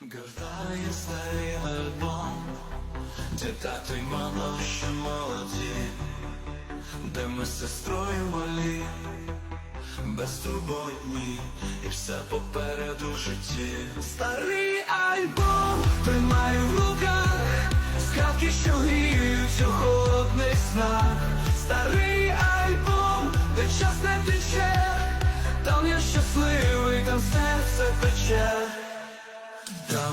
Гортає старий альбом, де тато й мама ще молоді, де ми з сестрою малі, безтурботні, і все попереду в житті. Старий альбом тримаю в руках, скалки, що гріють у холодних снах. Старий альбом, де час не тече, там я щасливий, там серце пече.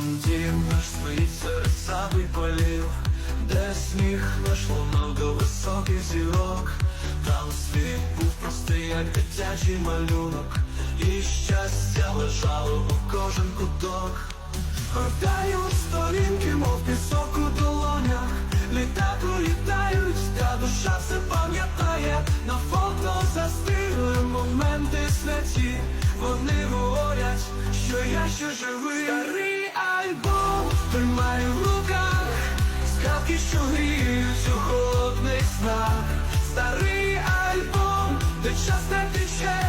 Там дім наш стоїть й полів, де сміх наш лунав до високих зірок, там світ був простий, як дитячий малюнок, і щастя лежало у кожен куток. Гортаю сторінки, мов пісок у долонях, літа пролітають, та душа все пам'ятає, на фото застигли моменти святі, вони говорять, що я ще живий. Тримаю в руках, скапки що гріють у холодних снах. Старий альбом, де час не тече,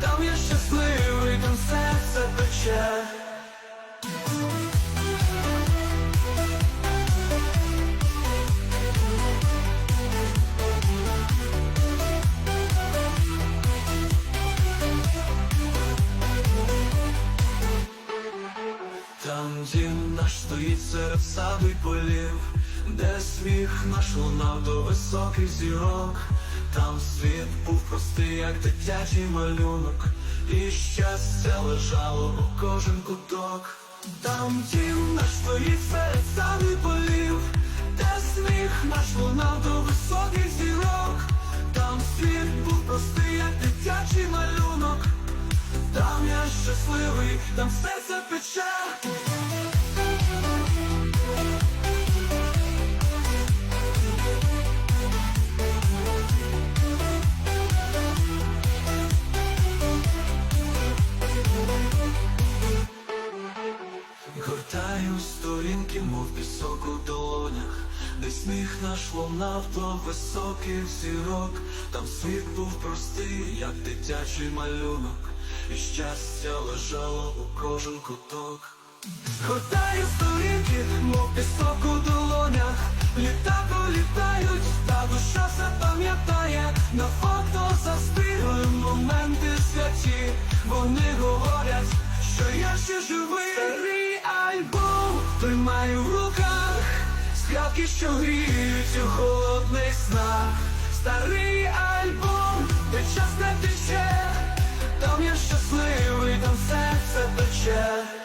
там я щасливий, там серце пече. Там дім наш стоїть серед саду й полів, де сміх наш лунав до високих зірок, там світ був простий, як дитячий малюнок, і щастя лежало у кожен куток. Там дім наш стоїть серед саду полів, де сміх наш лунав до високих зірок, там світ був простий, як дитячий малюнок. Там я щасливий, там серце пече. Гортаю сторінки, мов пісок у долонях, де сміх наш лунав до високих зірок, там світ був простий, як дитячий малюнок, і щастя лежало у кожен куток. Гортаю сторінки, мов пісок у долонях, літа пролітають, та душа все пам'ятає, на фото застигли моменти святі, вони говорять, скалки, що гріють у холодних снах. Старий альбом, де час не тече, там я щасливий, там серце пече.